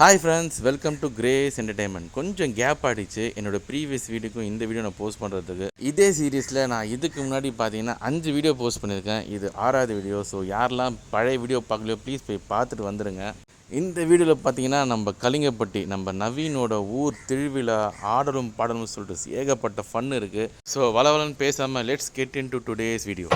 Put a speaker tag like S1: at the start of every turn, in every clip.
S1: Hi friends welcome to Grace entertainment கொஞ்சம் gap ஆடிச்சு என்னோட ப்ரீவியஸ் வீடியோக்கும் இந்த வீடியோ நான் போஸ்ட் பண்ணுறதுக்கு இதே சீரீஸில் நான் இதுக்கு முன்னாடி பார்த்தீங்கன்னா அஞ்சு வீடியோ போஸ்ட் பண்ணியிருக்கேன். இது ஆறாவது வீடியோ. ஸோ யாரெல்லாம் பழைய வீடியோ பார்க்கலையோ ப்ளீஸ் போய் பார்த்துட்டு வந்துடுங்க இந்த வீடியோவில் பார்த்தீங்கன்னா நம்ம கலிங்கப்பட்டி நம்ம நவீனோட ஊர் திருவிழா ஆடலும் பாடலும் சொல்லிட்டு ஏகப்பட்ட ஃபன் இருக்குது ஸோ வளவலன்னு பேசாமல் let's get into today's video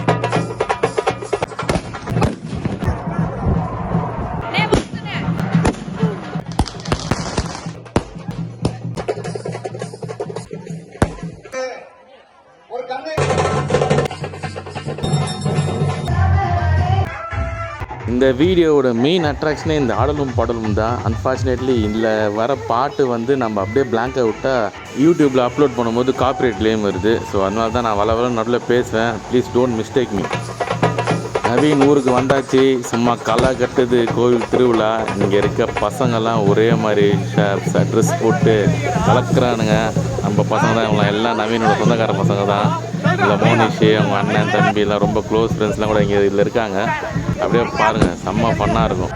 S1: இந்த வீடியோவோட மெயின் அட்ராக்ஷனே இந்த ஆடலும் பாடலும் தான். அன்ஃபார்ச்சுனேட்லி இதில் வர பாட்டு வந்து நம்ம அப்படியே பிளாங்கை விட்டால் யூடியூப்பில் அப்லோட் பண்ணும்போது காப்பிரைட் கிளைம் வருது. ஸோ அதனால தான் நான் வள வள நடுவில் பேசுவேன். Please don't mistake me Naveen ஊருக்கு வந்தாச்சு. சும்மா களை கட்டுது கோவில் திருவிழா. இங்கே இருக்க பசங்கள்லாம் ஒரே மாதிரி ஷர்ட்ஸ் ட்ரெஸ் போட்டு கலக்குறானுங்க. நம்ம பசங்க தான். இவங்களாம் எல்லாம் நவீனோட சொந்தக்கார பசங்க தான். இல்லை மோனிஷு அவங்க அண்ணன் தம்பி எல்லாம் ரொம்ப க்ளோஸ் ஃப்ரெண்ட்ஸ்லாம் கூட இங்கே இதில் இருக்காங்க. அப்படியே பாருங்கள் செம்ம ஃபன்னாக இருக்கும்.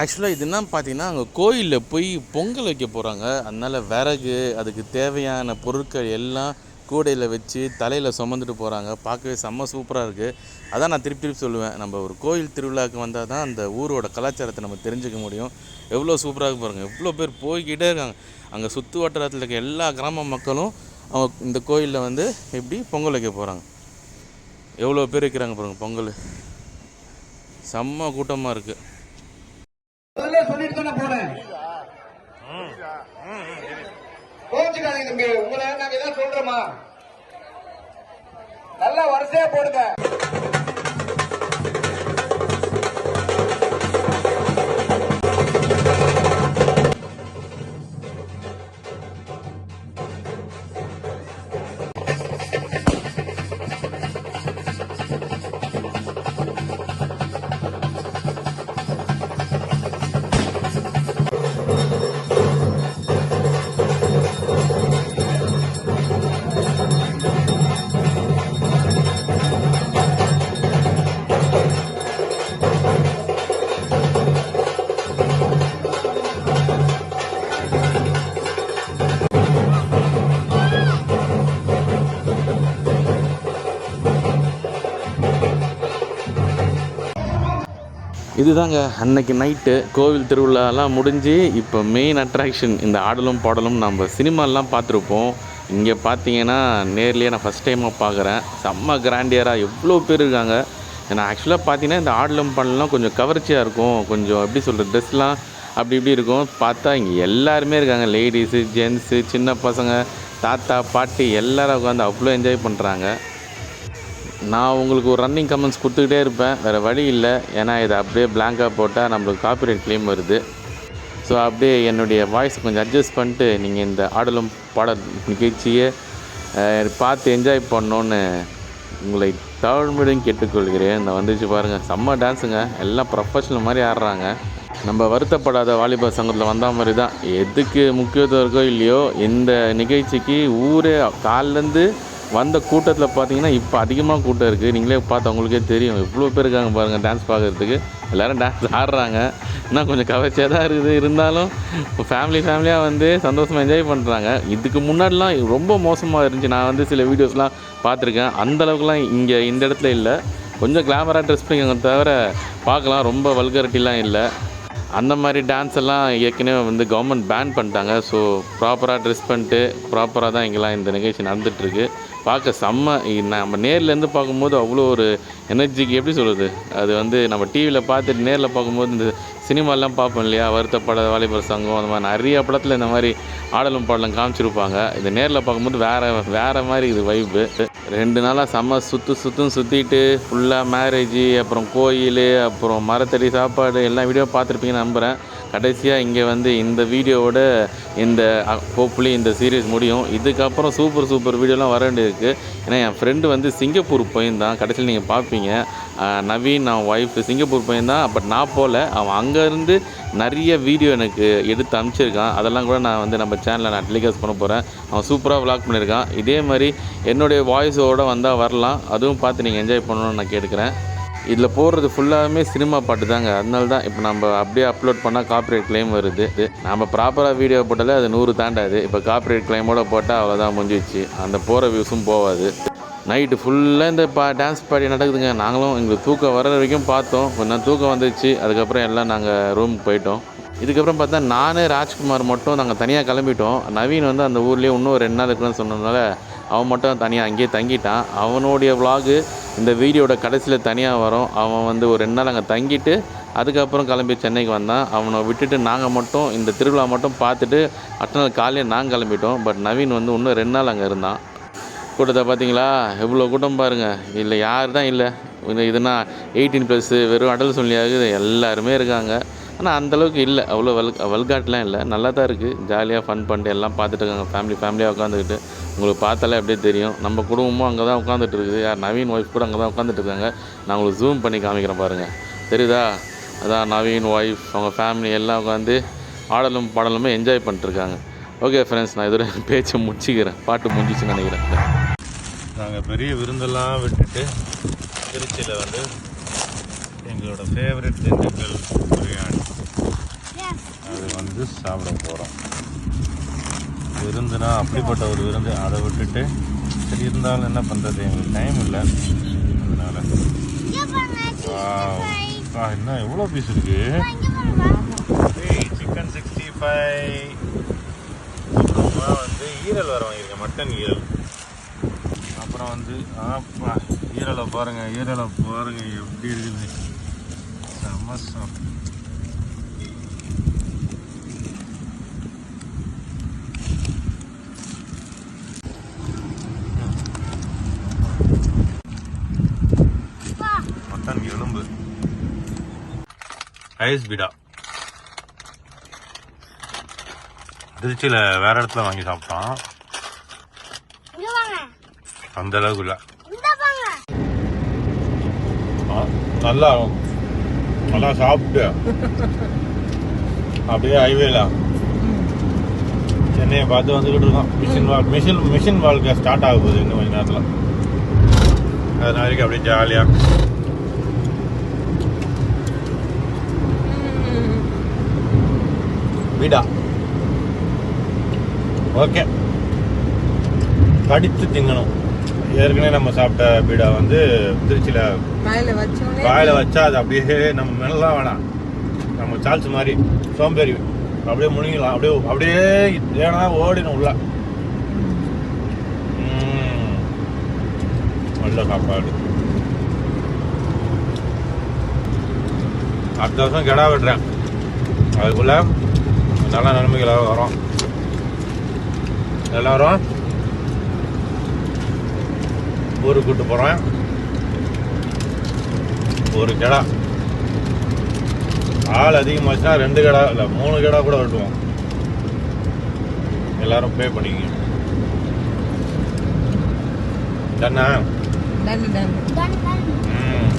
S1: ஆக்சுவலாக இது என்ன பார்த்தீங்கன்னா அங்கே கோயிலில் போய் பொங்கல் வைக்க போகிறாங்க அதனால் விறகு அதுக்கு தேவையான பொருட்கள் எல்லாம் கூடையில் வச்சு தலையில் சுமந்துட்டு போகிறாங்க பார்க்கவே செம்ம சூப்பராக இருக்குது அதான் நான் திருப்பி திருப்பி சொல்லுவேன். நம்ம ஒரு கோயில் திருவிழாவுக்கு வந்தால் தான் அந்த ஊரோட கலாச்சாரத்தை நம்ம தெரிஞ்சுக்க முடியும். எவ்வளோ சூப்பராக இருக்கு பாருங்கள் எவ்வளோ பேர் போய்கிட்டே இருக்காங்க. அங்கே சுற்று வட்டாரத்தில் இருக்க எல்லா கிராம மக்களும் அவங்க இந்த கோயிலில் வந்து எப்படி பொங்கல் வைக்க போகிறாங்க எவ்வளோ பேர் வைக்கிறாங்க பாருங்கள் பொங்கல். செம்ம கூட்டமாக இருக்குது
S2: முதல்ல சொல்லிட்டு தானே போனேன் கோச்சுக்காதீங்க தம்பி உங்களை நாங்க ஏதாவது சொல்றோமா? நல்லா வரிசையா போடுங்க.
S1: இதுதாங்க அன்னைக்கு நைட்டு கோவில் திருவிழாலாம் முடிஞ்சு இப்போ மெயின் அட்ராக்ஷன் இந்த ஆடலும் பாடலும் நம்ம சினிமாலாம் பார்த்துருப்போம். இங்கே பார்த்தீங்கன்னா நேர்லேயே நான் ஃபஸ்ட் டைமாக பார்க்குறேன். செம்ம கிராண்டியராக எவ்வளோ பேர் இருக்காங்க. ஏன்னா ஆக்சுவலாக பார்த்தீங்கன்னா இந்த ஆடலும் பாடலாம் கொஞ்சம் கவர்ச்சியாக இருக்கும். கொஞ்சம் எப்படி சொல்கிற ட்ரெஸ்லாம் அப்படி இப்படி இருக்கும். பார்த்தா இங்கே எல்லாருமே இருக்காங்க. லேடிஸு ஜென்ஸு சின்ன பசங்க தாத்தா பாட்டி எல்லாரும் உட்காந்து அவ்வளோ என்ஜாய் பண்ணுறாங்க நான் உங்களுக்கு ஒரு ரன்னிங் கமெண்ட்ஸ் கொடுத்துக்கிட்டே இருப்பேன். வேறு வழி இல்லை. ஏன்னா இதை அப்படியே பிளாங்காக போட்டால் நம்மளுக்கு காப்பிரைட் கிளைம் வருது. ஸோ அப்படியே என்னுடைய வாய்ஸ் கொஞ்சம் அட்ஜஸ்ட் பண்ணிட்டு நீங்கள் இந்த ஆடலும் பாட நிகழ்ச்சியை பார்த்து என்ஜாய் பண்ணோன்னு உங்களை தாழ்மையுடன் கேட்டுக்கொள்கிறேன். இந்த வந்துச்சு பாருங்கள் செம்ம டான்ஸுங்க எல்லாம் ப்ரொஃபஷனல் மாதிரி ஆடுறாங்க. நம்ம வருத்தப்படாத வாலிபா சங்கத்தில் வந்த மாதிரி தான். எதுக்கு முக்கியத்துவம் இருக்கோ இல்லையோ இந்த நிகழ்ச்சிக்கு ஊரே காலிலேருந்து வந்த கூட்டத்தில் பார்த்தீங்கன்னா இப்போ அதிகமாக கூட்டம் இருக்குது நீங்களே பார்த்து உங்களுக்கே தெரியும். எவ்வளோ பேர் இருக்காங்க பாருங்கள் டான்ஸ் பார்க்குறதுக்கு. எல்லோரும் டான்ஸ் ஆடுறாங்க. இன்னும் கொஞ்சம் கவர்ச்சியாக தான் இருக்குது. இருந்தாலும் ஃபேமிலி ஃபேமிலியாக வந்து சந்தோஷமாக என்ஜாய் பண்ணுறாங்க இதுக்கு முன்னாடிலாம் ரொம்ப மோசமாக இருந்துச்சு. நான் வந்து சில வீடியோஸ்லாம் பார்த்துருக்கேன். அந்தளவுக்குலாம் இங்கே இந்த இடத்துல இல்லை. கொஞ்சம் கிளாமராக ட்ரெஸ் பண்ணிக்கோங்க தவிர பார்க்கலாம். ரொம்ப வல்கரிட்டிலாம் இல்லை. அந்த மாதிரி டான்ஸ் எல்லாம் ஏற்கனவே வந்து கவர்மெண்ட் பேன் பண்ணிட்டாங்க. ஸோ ப்ராப்பராக ட்ரெஸ் பண்ணிட்டு ப்ராப்பராக தான் இங்கெல்லாம் இந்த நிகழ்ச்சி நடந்துகிட்ருக்கு பார்க்க செம்ம நம்ம நேர்லேருந்து பார்க்கும்போது அவ்வளோ ஒரு எனர்ஜிக்கு எப்படி சொல்கிறது அது வந்து நம்ம டிவியில் பார்த்துட்டு நேரில் பார்க்கும்போது இந்த சினிமாலாம் பார்ப்போம் இல்லையா? வருத்தப்பட வாலிபர் சங்கம் அந்த மாதிரி நிறைய படத்தில் இந்த மாதிரி ஆடலும் பாடலும் காமிச்சிருப்பாங்க. இது நேரில் பார்க்கும்போது வேறு வேறு மாதிரி இது வைப்பு ரெண்டு நாளாக செம்ம சுற்று சுற்றும் சுற்றிட்டு ஃபுல்லாக மேரேஜ் அப்புறம் கோயில் அப்புறம் மரத்தடி சாப்பாடு எல்லா வீடியோ பார்த்துருப்பீங்கன்னு நம்புகிறேன் கடைசியாக இங்கே வந்து இந்த வீடியோவோட இந்த ஹோப்ஃபுல்லி இந்த சீரீஸ் முடியும். இதுக்கப்புறம் சூப்பர் சூப்பர் வீடியோலாம் வர வேண்டியிருக்கு. ஏன்னா என் ஃப்ரெண்டு வந்து சிங்கப்பூர் போயிருந்தான். கடைசியில் நீங்கள் பார்ப்பீங்க நவீன் அவன் ஒய்ஃப் சிங்கப்பூர் போயிருந்தான். பட் நான் போகல அவன் அங்கேருந்து நிறைய வீடியோ எனக்கு எடுத்து அனுப்பிச்சிருக்கான். அதெல்லாம் கூட நான் வந்து நம்ம சேனலில் நான் டெலிகாஸ்ட் பண்ண போகிறேன் அவன் சூப்பராக விளாக் பண்ணியிருக்கான். இதே மாதிரி என்னுடைய வாய்ஸோட வந்தால் வரலாம். அதுவும் பார்த்து நீங்கள் என்ஜாய் பண்ணணும்னு நான் கேட்குறேன் இதில் போடுறது ஃபுல்லாகவே சினிமா பாட்டு தாங்க. அதனால தான் இப்போ நம்ம அப்படியே அப்லோட் பண்ணால் காப்பிரைட் கிளைம் வருது. நம்ம ப்ராப்பராக வீடியோ போட்டாலே அது நூறு தாண்டாது. இப்போ காப்பிரைட் கிளைமோட போட்டால் அவ்வளோதான் முடிஞ்சிச்சு அந்த போகிற வியூஸும் போகாது நைட்டு ஃபுல்லாக இந்த பா டான்ஸ் பாடி நடக்குதுங்க. நாங்களும் எங்களுக்கு தூக்கம் வர வரைக்கும் பார்த்தோம். கொஞ்சம் தூக்கம் வந்துச்சு அதுக்கப்புறம் எல்லாம் நாங்கள் ரூமுக்கு போயிட்டோம். இதுக்கப்புறம் பார்த்தா நான் ராஜ்குமார் மட்டும் நாங்கள் தனியாக கிளம்பிட்டோம். நவீன் வந்து அந்த ஊர்லேயே இன்னும் ஒரு ரெண்டு நாள் இருக்குன்னு சொன்னதுனால அவன் மட்டும் தனியாக அங்கேயே தங்கிட்டான். அவனுடைய விலாகு இந்த வீடியோட கடைசியில் தனியாக வரும். அவன் வந்து ஒரு ரெண்டு நாள் அங்கே தங்கிட்டு அதுக்கப்புறம் கிளம்பி சென்னைக்கு வந்தான். அவனை விட்டுட்டு நாங்கள் மட்டும் இந்த திருவிழா மட்டும் பார்த்துட்டு அடுத்த நாள் காலையில் நாங்கள் கிளம்பிட்டோம். பட் நவீன் வந்து இன்னும் ரெண்டு நாள் அங்கே இருந்தான். கூட்டத்தை பார்த்தீங்களா எவ்வளோ கூட்டம் பாருங்கள் இல்லை யார் தான் இல்லை இதுனா எயிட்டீன் ப்ளஸ்ஸு வெறும் அடல் சொல்லியாகுது எல்லாருமே இருக்காங்க. ஆனால் அந்தளவுக்கு இல்லை. அவ்வளோ வல் வல்காட்லாம் இல்லை. நல்லா தான் இருக்குது ஜாலியாக ஃபன் பண்ணிட்டு எல்லாம் பார்த்துட்டு இருக்காங்க. ஃபேமிலி ஃபேமிலியாக உட்காந்துக்கிட்டு உங்களுக்கு பார்த்தாலே அப்படியே தெரியும். நம்ம குடும்பமும் அங்கே தான் உட்காந்துட்டு இருக்குது. யார் நவீன் ஒய்ஃப் கூட அங்கே தான் உட்காந்துட்டு இருக்காங்க. நான் உங்களுக்கு ஜூம் பண்ணி காமிக்கிறேன் பாருங்கள் தெரியுதா? அதான் நவீன் ஒய்ஃப் அவங்க ஃபேமிலி எல்லாம் உட்காந்து ஆடலும் பாடலுமே என்ஜாய் பண்ணிட்டுருக்காங்க ஓகே ஃப்ரெண்ட்ஸ் நான் இதோட பேச்சை முடிச்சிக்கிறேன். பாட்டு முடிஞ்சிச்சுன்னு நினைக்கிறேன்.
S3: நாங்கள் பெரிய விருந்தெல்லாம் விட்டுட்டு திருச்சியில் வந்து எங்களோட ஃபேவரட் திண்டுக்கல் பிரியாணி. அது வந்து சாப்பிட போகிறோம் விருந்துனா அப்படிப்பட்ட ஒரு விருந்து அதை விட்டுட்டு சரி இருந்தாலும் என்ன பண்ணுறது எங்களுக்கு டைம் இல்லை. அதனால. என்ன எவ்வளோ பீஸ் இருக்கு? சிக்கன் சிக்ஸ்டி ஃபைவ் அப்புறமா வந்து ஈரல் வர வாங்கியிருக்கேன் மட்டன் ஈரல். அப்புறம் வந்து ஈரலை பாருங்க ஈரலை பாருங்க எப்படி இருக்குது. செம சாப்பிட்டு மட்டன் எலும்பு ஐஸ் பீடா திருச்சியில் வேற இடத்துல வாங்கி சாப்பிட்டோம் அந்த அளவுக்கு இல்லை. நல்லா நல்லா சாப்பிட்டு அப்படியே ஹைவேல சென்னையை பார்த்து வந்துக்கிட்டு இருக்கோம். மிஷின் வாழ் மிஷின் மிஷின் வாழ்க்கை ஸ்டார்ட் ஆக போகுது இன்னும் கொஞ்ச நேரத்தில். அதனால வரைக்கும் அப்படியே ஜாலியாக வீடா? ஓகே படித்து திங்கணும். ஏற்கனவே நம்ம சாப்பிட்ட பீடா வந்து திருச்சியில்
S4: வாயில
S3: வச்சா அது அப்படியே நம்ம மெல்லாம் வேணாம் நம்ம சால்ஸ் மாதிரி சோம்பேறி. அப்படியே முழுங்கிடலாம். அப்படியே அப்படியே ஏன்னா ஓடிடும் உள்ள. நல்ல சாப்பாடு. அடுத்த வருஷம் கிடா விடுறேன் அதுக்குள்ள நல்ல நிலைமைகளாக வரும். எல்லாரும் ஊருக்கு கூட்டு போகிறேன் ஒரு கிடா. ஆள் அதிகமாச்சுன்னா ரெண்டு கடா இல்லை மூணு கடா கூட வெட்டுவோம். எல்லாரும் பே பண்ணிக்கங்க. டன்னா
S4: டன் டன்
S3: ம்.